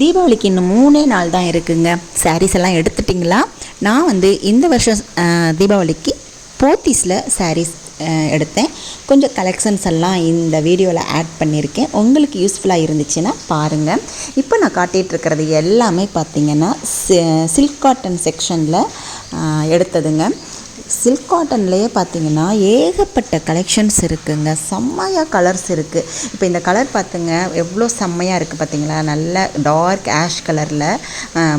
தீபாவளிக்கு இன்னும் மூணே நாள் தான் இருக்குங்க. சாரீஸ் எல்லாம் எடுத்துட்டிங்களா? நான் வந்து இந்த வருஷம் தீபாவளிக்கு போத்தீஸில் சாரீஸ் எடுத்தேன். கொஞ்சம் கலெக்ஷன்ஸ் எல்லாம் இந்த வீடியோவில் ஆட் பண்ணியிருக்கேன். உங்களுக்கு யூஸ்ஃபுல்லாக இருந்துச்சுன்னா பாருங்கள் இப்போ நான் காட்டிகிட்ருக்கிறது எல்லாமே பார்த்தீங்கன்னா சில்க் காட்டன் செக்ஷனில் எடுத்ததுங்க. சில்க் காட்டன்லேயே பார்த்தீங்கன்னா ஏகப்பட்ட கலெக்ஷன்ஸ் இருக்குங்க. செம்மையாக கலர்ஸ் இருக்குது இப்போ இந்த கலர் பார்த்துங்க எவ்வளோ செம்மையாக இருக்குது பார்த்தீங்களா நல்ல டார்க் ஆஷ் கலரில்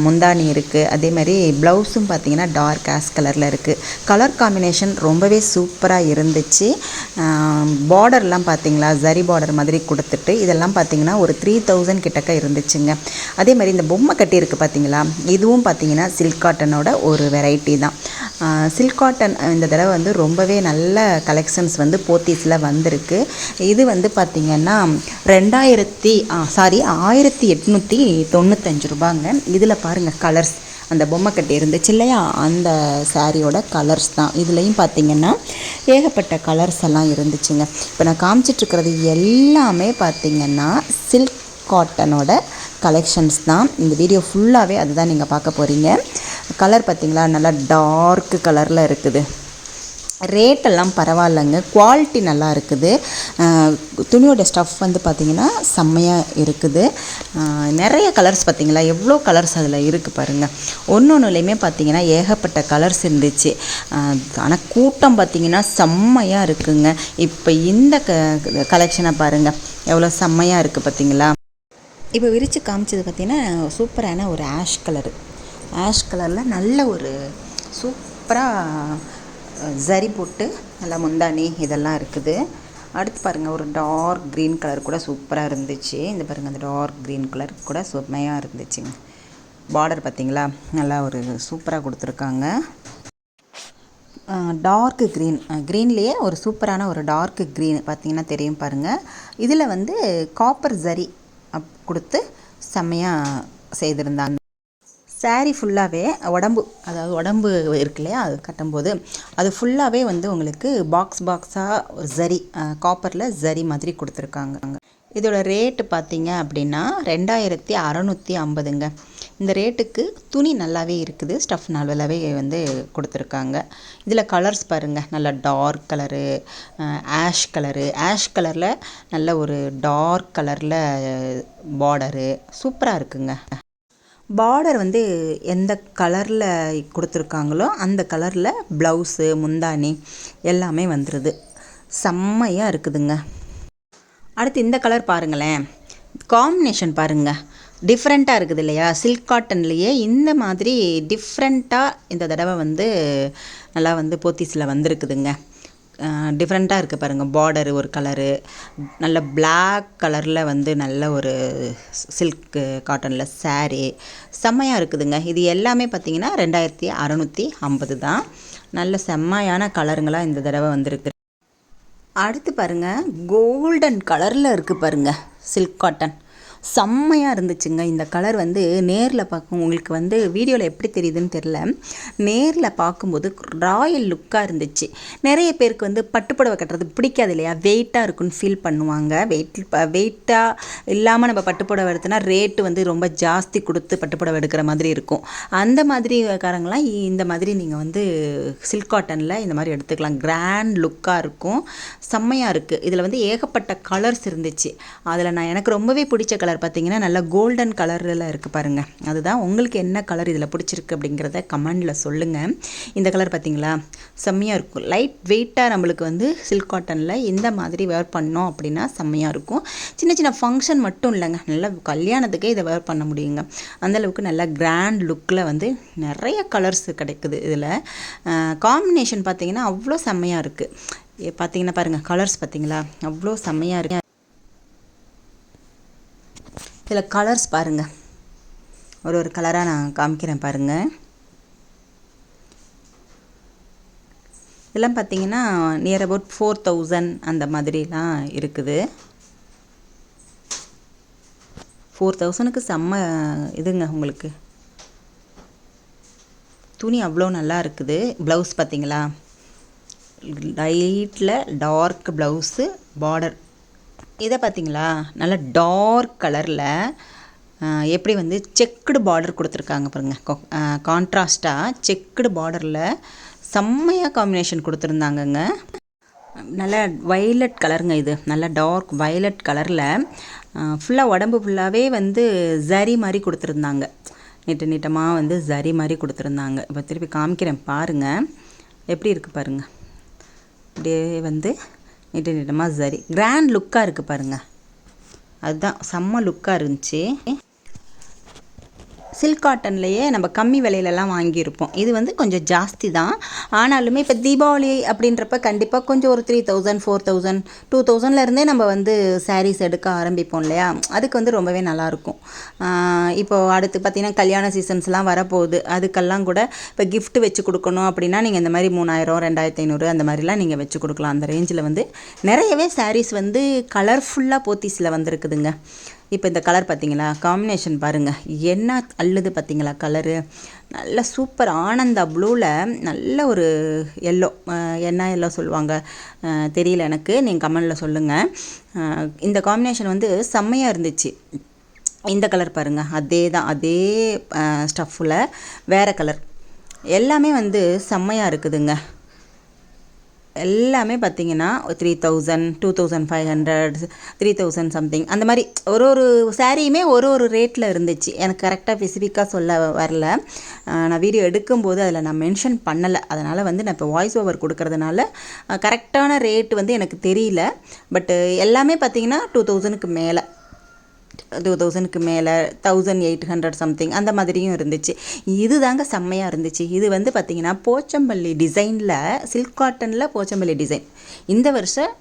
முந்தானி இருக்குது அதே மாதிரி ப்ளவுஸும் பார்த்தீங்கன்னா டார்க் ஆஷ் கலரில் இருக்குது கலர் காம்பினேஷன் ரொம்பவே சூப்பராக இருந்துச்சு. பார்டர்லாம் பார்த்தீங்களா ஜரி பார்டர் மாதிரி கொடுத்துட்டு இதெல்லாம் பார்த்தீங்கன்னா ஒரு த்ரீ தௌசண்ட் கிட்டக்க இருந்துச்சுங்க. அதே மாதிரி இந்த பொம்மை கட்டி இருக்குது பார்த்தீங்களா இதுவும் பார்த்தீங்கன்னா சில்க் காட்டனோட ஒரு வெரைட்டி தான். சில்க் காட்டன் காட்டன் இந்த தடவை வந்து ரொம்பவே நல்ல கலெக்ஷன்ஸ் வந்து போத்தீஸில் வந்திருக்கு. இது வந்து பார்த்திங்கன்னா ரெண்டாயிரத்தி சாரி ஆயிரத்தி எட்நூற்றி தொண்ணூத்தஞ்சு ரூபாங்க. இதில் பாருங்கள் கலர்ஸ் அந்த பொம்மை கட்டி இருந்துச்சு இல்லையா? அந்த சாரியோட கலர்ஸ் தான். இதுலேயும் பார்த்திங்கன்னா ஏகப்பட்ட கலர்ஸ் எல்லாம் இருந்துச்சுங்க. இப்போ நான் காமிச்சிட்ருக்கிறது எல்லாமே பார்த்திங்கன்னா சில்க் காட்டனோட கலெக்ஷன்ஸ் தான். இந்த வீடியோ ஃபுல்லாகவே அதுதான் நீங்கள் பார்க்க போகிறீங்க கலர் பார்த்தீங்களா? நல்லா டார்க் கலரில் இருக்குது. ரேட்டெல்லாம் பரவாயில்லைங்க. குவாலிட்டி நல்லா இருக்குது. துணியோட ஸ்டஃப் வந்து பார்த்திங்கன்னா செம்மையாக இருக்குது. நிறைய கலர்ஸ் பார்த்திங்களா? எவ்வளோ கலர்ஸ் அதில் இருக்குது பாருங்கள் ஒன்று ஒன்றுலையுமே பார்த்திங்கன்னா ஏகப்பட்ட கலர்ஸ் இருந்துச்சு. ஆனால் கூட்டம் பார்த்திங்கன்னா செம்மையாக இருக்குங்க. இப்போ இந்த க கலெக்ஷனை பாருங்கள் எவ்வளோ செம்மையாக இருக்குது பார்த்தீங்களா? இப்போ விரித்து காமிச்சது பார்த்திங்கன்னா சூப்பரான ஒரு ஆஷ் கலரு ஆஷ் கலரில் நல்ல ஒரு சூப்பராக ஜரி போட்டு நல்லா முந்தானி இதெல்லாம் இருக்குது. அடுத்து பாருங்கள் ஒரு டார்க் க்ரீன் கலர் கூட சூப்பராக இருந்துச்சு. இந்த பாருங்கள் அந்த டார்க் க்ரீன் கலர் கூட செம்மையாக இருந்துச்சுங்க. பார்டர் பார்த்தீங்களா நல்லா ஒரு சூப்பராக கொடுத்துருக்காங்க. டார்க் க்ரீன் க்ரீன்லேயே ஒரு சூப்பரான ஒரு டார்க் க்ரீன் பார்த்தீங்கன்னா தெரியும் பாருங்கள் இதில் வந்து காப்பர் ஜரி அப் கொடுத்து செம்மையாக செய்திருந்தாங்க. சாரீ ஃபுல்லாகவே உடம்பு அதாவது உடம்பு இருக்கு இல்லையா அது கட்டும்போது அது ஃபுல்லாகவே வந்து உங்களுக்கு பாக்ஸ் பாக்ஸாக ஜரி காப்பரில் ஜரி மாதிரி கொடுத்துருக்காங்க. இதோட ரேட்டு பார்த்தீங்க அப்படின்னா ரெண்டாயிரத்தி அறநூற்றி ஐம்பதுங்க. இந்த ரேட்டுக்கு துணி நல்லாவே இருக்குது ஸ்டஃப் நல்லாவே வந்து கொடுத்துருக்காங்க. இதில் கலர்ஸ் பாருங்கள் நல்ல dark colour ash colour ash கலரில் நல்ல ஒரு டார்க் கலரில் பார்டரு சூப்பராக இருக்குங்க. பார்டர் வந்து எந்த கலரில் கொடுத்துருக்காங்களோ அந்த கலரில் ப்ளவுஸு முந்தானி எல்லாமே வந்துடுது செம்மையாக இருக்குதுங்க. அடுத்து இந்த கலர் பாருங்களேன். காம்பினேஷன் பாருங்கள் டிஃப்ரெண்ட்டாக இருக்குது இல்லையா? சில்க் காட்டன்லேயே இந்த மாதிரி டிஃப்ரெண்ட்டாக இந்த தடவை வந்து நல்லா வந்து போத்தீஸில் வந்திருக்குதுங்க. டிஃப்ரெண்ட்டாக இருக்குது பாருங்கள் பார்டரு ஒரு கலரு நல்ல பிளாக் கலரில் வந்து நல்ல ஒரு சில்க்கு காட்டனில் saree. செம்மையாக இருக்குதுங்க. இது எல்லாமே பார்த்திங்கன்னா ரெண்டாயிரத்தி அறநூற்றி ஐம்பது தான். நல்ல செம்மையான கலருங்களாக இந்த தடவை வந்திருக்கு. அடுத்து பாருங்கள் கோல்டன் கலரில் இருக்குது பாருங்க சில்க் காட்டன் செம்மையாக இருந்துச்சுங்க. இந்த கலர் வந்து நேரில் பார்க்கும் உங்களுக்கு வந்து வீடியோவில் எப்படி தெரியுதுன்னு தெரில நேரில் பார்க்கும்போது ராயல் லுக்காக இருந்துச்சு. நிறைய பேருக்கு வந்து பட்டுப்புடவை கட்டுறது பிடிக்காது இல்லையா? வெயிட்டாக இருக்குன்னு ஃபீல் பண்ணுவாங்க. வெயிட் வெயிட்டாக இல்லாமல் நம்ம பட்டுப்புடவை எடுத்தோன்னா ரேட்டு வந்து ரொம்ப ஜாஸ்தி கொடுத்து பட்டுப்புடவை எடுக்கிற மாதிரி இருக்கும். அந்த மாதிரி காரங்களாம் இந்த மாதிரி நீங்கள் வந்து சில்க் காட்டனில் இந்த மாதிரி எடுத்துக்கலாம். கிராண்ட் லுக்காக இருக்கும். செம்மையாக இருக்குது இதில் வந்து ஏகப்பட்ட கலர்ஸ் இருந்துச்சு. அதில் நான் எனக்கு ரொம்பவே பிடிச்ச கலர் பார்த்தீங்கன்னா நல்லா கோல்டன் கலரில் இருக்குது பாருங்கள் அதுதான் உங்களுக்கு என்ன கலர் இதில் பிடிச்சிருக்கு அப்படிங்கிறத கமெண்டில் சொல்லுங்கள் இந்த கலர் பார்த்தீங்களா? செம்மையாக இருக்கும். லைட் வெயிட்டாக நம்மளுக்கு வந்து சில்க் காட்டனில் இந்த மாதிரி வேர் பண்ணோம் அப்படின்னா செம்மையாக இருக்கும். சின்ன சின்ன ஃபங்க்ஷன் மட்டும் இல்லைங்க. நல்லா கல்யாணத்துக்கே இதை வேர் பண்ண முடியுங்க. அந்தளவுக்கு நல்லா கிராண்ட் லுக்கில் வந்து நிறைய கலர்ஸ் கிடைக்குது இதில். காம்பினேஷன் பார்த்தீங்கன்னா அவ்வளோ செம்மையாக இருக்குது பார்த்தீங்கன்னா பாருங்கள் கலர்ஸ் பார்த்தீங்களா? அவ்வளோ செம்மையாக இருக்குது இதில் கலர்ஸ் பாருங்கள் ஒரு ஒரு கலராக நான் காமிக்கிறேன் பாருங்கள் இதெல்லாம் பார்த்தீங்கன்னா நியர் அபவுட் ஃபோர் தௌசண்ட் அந்த மாதிரிலாம் இருக்குது. ஃபோர் தௌசணுக்கு செம்ம இதுங்க உங்களுக்கு. துணி அவ்வளோ நல்லா இருக்குது. ப்ளவுஸ் பார்த்தீங்களா லைட்டில் டார்க் ப்ளவுஸு பார்டர் இதை பார்த்தீங்களா நல்ல டார்க் கலரில் எப்படி வந்து செக்குடு பார்டர் கொடுத்துருக்காங்க பாருங்கள் கான்ட்ராஸ்ட்டாக செக்குடு பார்டரில் செம்மையாக காம்பினேஷன் கொடுத்துருந்தாங்கங்க. நல்ல வைலட் கலருங்க இது. நல்ல டார்க் வைலட் கலரில் ஃபுல்லாக உடம்பு ஃபுல்லாகவே வந்து ஜரி மாதிரி கொடுத்துருந்தாங்க. நீட்ட நீட்டமாக வந்து ஜரி மாதிரி கொடுத்துருந்தாங்க. இப்போ திருப்பி காமிக்கிறேன் பாருங்கள் எப்படி இருக்குது பாருங்கள் அப்படியே வந்து நீட்ட நீட்டமாக சரி. கிராண்ட் லுக்காக இருக்குது பாருங்கள் அதுதான் செம்ம லுக்காக இருந்துச்சு. சில்க் காட்டன்லேயே நம்ம கம்மி விலையிலலாம் வாங்கியிருப்போம். இது வந்து கொஞ்சம் ஜாஸ்தி தான். ஆனாலுமே இப்போ தீபாவளி அப்படின்றப்ப கண்டிப்பாக கொஞ்சம் ஒரு three thousand four thousand two தௌசண்ட்லேருந்தே நம்ம வந்து சாரீஸ் எடுக்க ஆரம்பிப்போம் இல்லையா? அதுக்கு வந்து ரொம்பவே நல்லாயிருக்கும். இப்போது அடுத்து பார்த்திங்கன்னா கல்யாண சீசன்ஸ்லாம் வரப்போகுது. அதுக்கெல்லாம் கூட இப்போ கிஃப்ட் வச்சு கொடுக்கணும் அப்படின்னா நீங்கள் இந்த மாதிரி மூணாயிரம் ரெண்டாயிரத்தி ஐநூறு அந்த மாதிரிலாம் நீங்கள் வச்சு கொடுக்கலாம். அந்த ரேஞ்சில் வந்து நிறையவே சாரீஸ் வந்து கலர்ஃபுல்லாக போத்தீஸில் வந்திருக்குதுங்க. இப்போ இந்த கலர் பார்த்தீங்களா? காம்பினேஷன் பாருங்கள் என்ன அள்ளுது பார்த்தீங்களா கலரு நல்ல சூப்பர் ஆனந்தா ப்ளூவில் நல்ல ஒரு எல்லோ என்ன எல்லோ சொல்லுவாங்க? தெரியல எனக்கு. நீங்கள் கமெண்டில் சொல்லுங்கள் இந்த காம்பினேஷன் வந்து செம்மையாக இருந்துச்சு. இந்த கலர் பாருங்கள் அதே தான். அதே ஸ்டஃப்பில் வேறு கலர் எல்லாமே வந்து செம்மையாக இருக்குதுங்க. எல்லாமே பார்த்தீங்கன்னா three thousand two thousand five hundred three thousand something அந்த மாதிரி ஒரு ஒரு சாரியுமே ஒரு ஒரு ரேட்டில் இருந்துச்சு. எனக்கு கரெக்டாக ஸ்பெசிஃபிக்காக சொல்ல வரல. நான் வீடியோ எடுக்கும்போது அதில் நான் மென்ஷன் பண்ணலை. அதனால் வந்து நான் இப்போ வாய்ஸ் ஓவர் கொடுக்கறதுனால கரெக்டான ரேட் வந்து எனக்கு தெரியல. பட்டு எல்லாமே பார்த்தீங்கன்னா டூ தௌசண்ட்க்கு மேலே. டூ தௌசண்ட்க்கு மேலே தௌசண்ட் எயிட் ஹண்ட்ரட் சம்திங் அந்த மாதிரியும் இருந்துச்சு. இது தாங்க செம்மையாக இருந்துச்சு. இது வந்து பார்த்திங்கன்னா போச்சம்பள்ளி டிசைனில் சில்க் காட்டனில் போச்சம்பள்ளி டிசைன் இந்த வருஷம்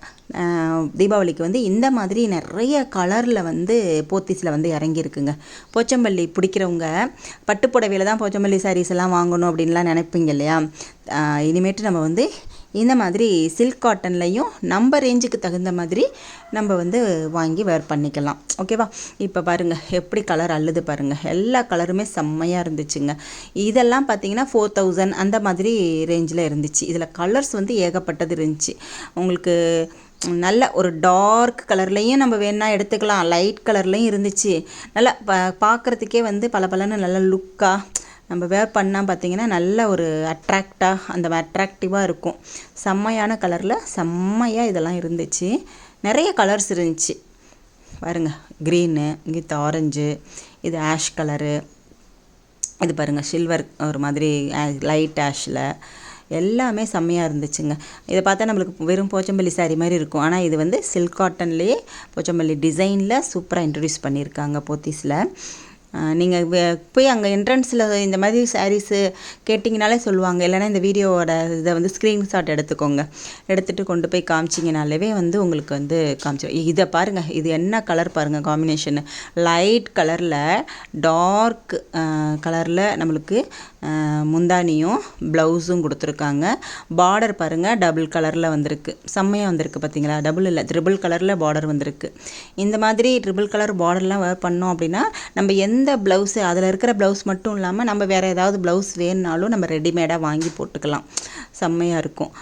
தீபாவளிக்கு வந்து இந்த மாதிரி நிறைய கலரில் வந்து போத்திஸில் வந்து இறங்கியிருக்குங்க. போச்சம்பள்ளி பிடிக்கிறவங்க பட்டுப்புடவையில் தான் போச்சம்பள்ளி சாரீஸ் எல்லாம் வாங்கணும் அப்படின்லாம் நினைப்பீங்க இல்லையா? இனிமேட்டு நம்ம வந்து இந்த மாதிரி சில்க் காட்டன்லையும் நம்ம ரேஞ்சுக்கு தகுந்த மாதிரி நம்ம வந்து வாங்கி வேர் பண்ணிக்கலாம். ஓகேவா இப்போ பாருங்கள் எப்படி கலர் அள்ளுது பாருங்கள் எல்லா கலருமே செம்மையாக இருந்துச்சுங்க. இதெல்லாம் பார்த்தீங்கன்னா ஃபோர் தௌசண்ட் அந்த மாதிரி ரேஞ்சில் இருந்துச்சு. இதில் கலர்ஸ் வந்து ஏகப்பட்டது இருந்துச்சு. உங்களுக்கு நல்ல ஒரு டார்க் கலர்லேயும் நம்ம வேணால் எடுத்துக்கலாம். லைட் கலர்லேயும் இருந்துச்சு. நல்லா ப பார்க்குறதுக்கே வந்து பல பலன்னு நல்ல லுக்காக நம்ம வேர் பண்ணால் பார்த்திங்கன்னா நல்ல ஒரு அட்ராக்டாக அந்த அட்ராக்டிவாக இருக்கும். செம்மையான கலரில் செம்மையாக இதெல்லாம் இருந்துச்சு. நிறைய கலர்ஸ் இருந்துச்சு. பாருங்கள் க்ரீனு இங்கே ஆரஞ்சு இது ஆஷ் கலரு இது பாருங்கள் சில்வர் ஒரு மாதிரி லைட் ஆஷில் எல்லாமே செம்மையாக இருந்துச்சுங்க. இதை பார்த்தா நம்மளுக்கு வெறும் போச்சம்பள்ளி சாரி மாதிரி இருக்கும். ஆனால் இது வந்து சில்க் காட்டன்லேயே போச்சம்பள்ளி டிசைனில் சூப்பராக இன்ட்ரடியூஸ் பண்ணியிருக்காங்க போத்தீஸில். நீங்கள் போய் அங்கே என்ட்ரன்ஸில் இந்த மாதிரி சாரீஸு கேட்டிங்கனாலே சொல்லுவாங்க. இல்லைனா இந்த வீடியோவோட இதை வந்து ஸ்க்ரீன்ஷாட் எடுத்துக்கோங்க. எடுத்துகிட்டு கொண்டு போய் காமிச்சிங்கனாலே வந்து உங்களுக்கு வந்து காமிச்சு இதை பாருங்கள் இது என்ன கலர் பாருங்கள் காம்பினேஷனு லைட் கலரில் டார்க் கலரில் நம்மளுக்கு முந்தானியும் ப்ளவுஸும் கொடுத்துருக்காங்க. பார்டர் பாருங்கள் டபுள் கலரில் வந்திருக்கு. செம்மையாக வந்திருக்கு பார்த்தீங்களா டபுள் இல்லை ட்ரிபிள் கலரில் பார்டர் வந்திருக்கு. இந்த மாதிரி ட்ரிபிள் கலர் பார்டர்லாம் வேர் பண்ணோம் அப்படின்னா நம்ம எந்த ப்ளவுஸு அதில் இருக்கிற ப்ளவுஸ் மட்டும் இல்லாமல் நம்ம வேறு ஏதாவது ப்ளவுஸ் வேணுனாலும் நம்ம ரெடிமேடாக வாங்கி போட்டுக்கலாம். செம்மையாக இருக்கும்.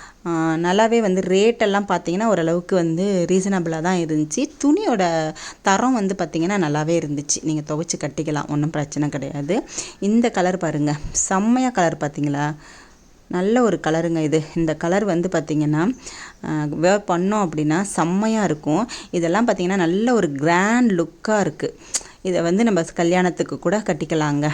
நல்லாவே வந்து ரேட்டெல்லாம் பார்த்தீங்கன்னா ஓரளவுக்கு வந்து ரீசனபிளாக தான் இருந்துச்சு. துணியோட தரம் வந்து பார்த்திங்கன்னா நல்லாவே இருந்துச்சு. நீங்கள் துவைச்சி கட்டிக்கலாம் ஒன்றும் பிரச்சனை கிடையாது. இந்த கலர் பாருங்கள் செம்மையாக கலர் பார்த்தீங்களா நல்ல ஒரு கலருங்க இது. இந்த கலர் வந்து பார்த்திங்கன்னா வேர் பண்ணோம் அப்படின்னா செம்மையாக இருக்கும். இதெல்லாம் பார்த்திங்கன்னா நல்ல ஒரு கிராண்ட் லுக்காக இருக்குது இதை வந்து நம்ம கல்யாணத்துக்கு கூட கட்டிக்கலாங்க.